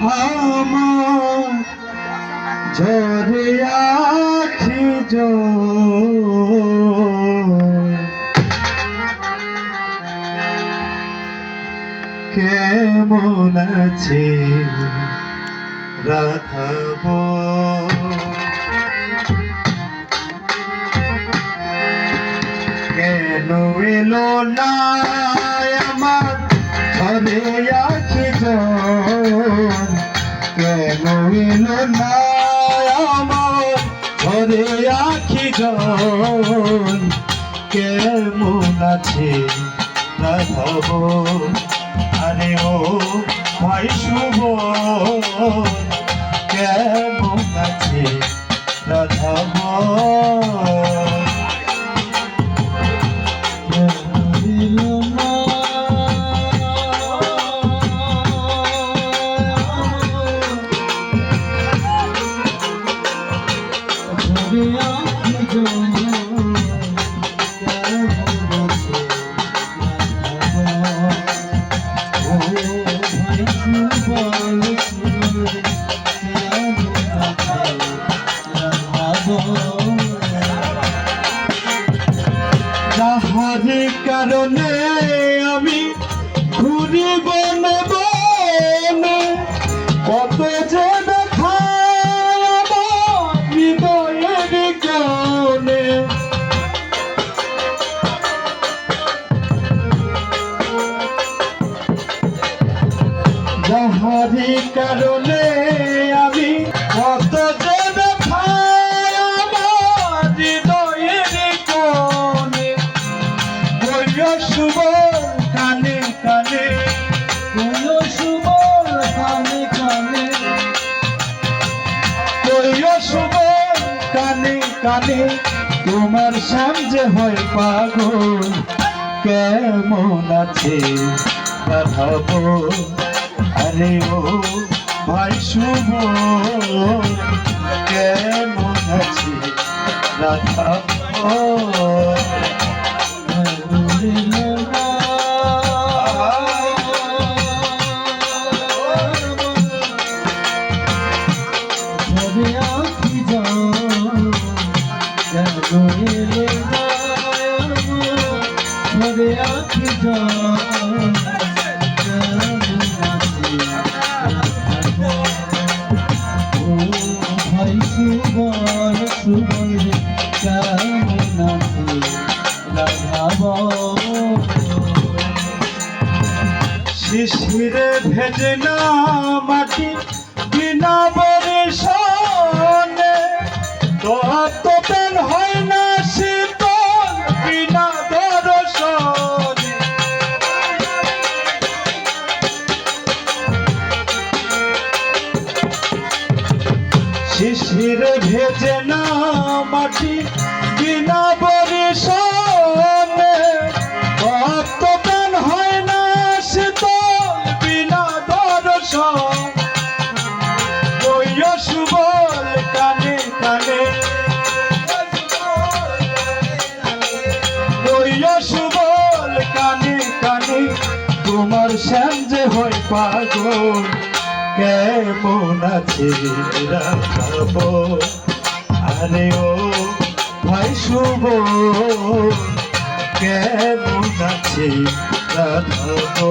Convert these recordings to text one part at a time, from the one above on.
আমার ঝরে জল কেমন আছে? রাধাব কেন এলো না? কেমন আছে রাধাব আরে ও ভাই শুভ। যাহারি কারণে আমি কত শুভ কানে কানে শুভ কানে কানে। শুভ কানে কানে, তোমার সামনে হয় পাগল, কেমন আছে? পাঠাবো। আরে ও ভাই শুভ কেমন আছে রাখাবো শিশিরে ভেজে না মাটি, বিনা বরিশনে তো পেন হয় না শীতল, বিনা দর্শনে। শিশিরে ভেজে না মাটি, বিনা বরিশনে তোমার শ্যাম যে হয় পাগল কেমন আছে আরে ও ভাই শুভ কেমন আছে রাখাবো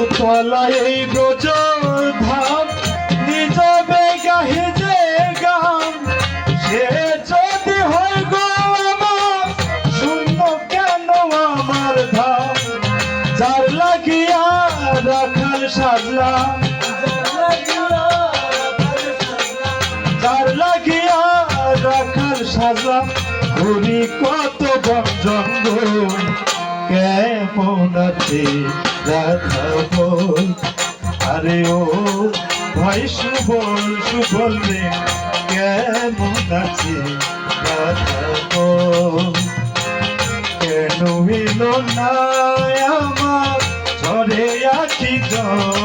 উতলায় এই ব্রজ ধাম, নিজ যে গাম সে যদি হয় গো আমার কেন আমার ধাম? যার লাগিয়া রাখাল সাজলা, যার লাগিয়া রাখাল সাজলা ঘুরি কত বন জঙ্গল। কেমন আছে রাধা বল। আরে ও ভাই, সুবল সুবল রে কেমন আছে রাধা বল। কেন এলো না আমার, ঝরে আছি জল।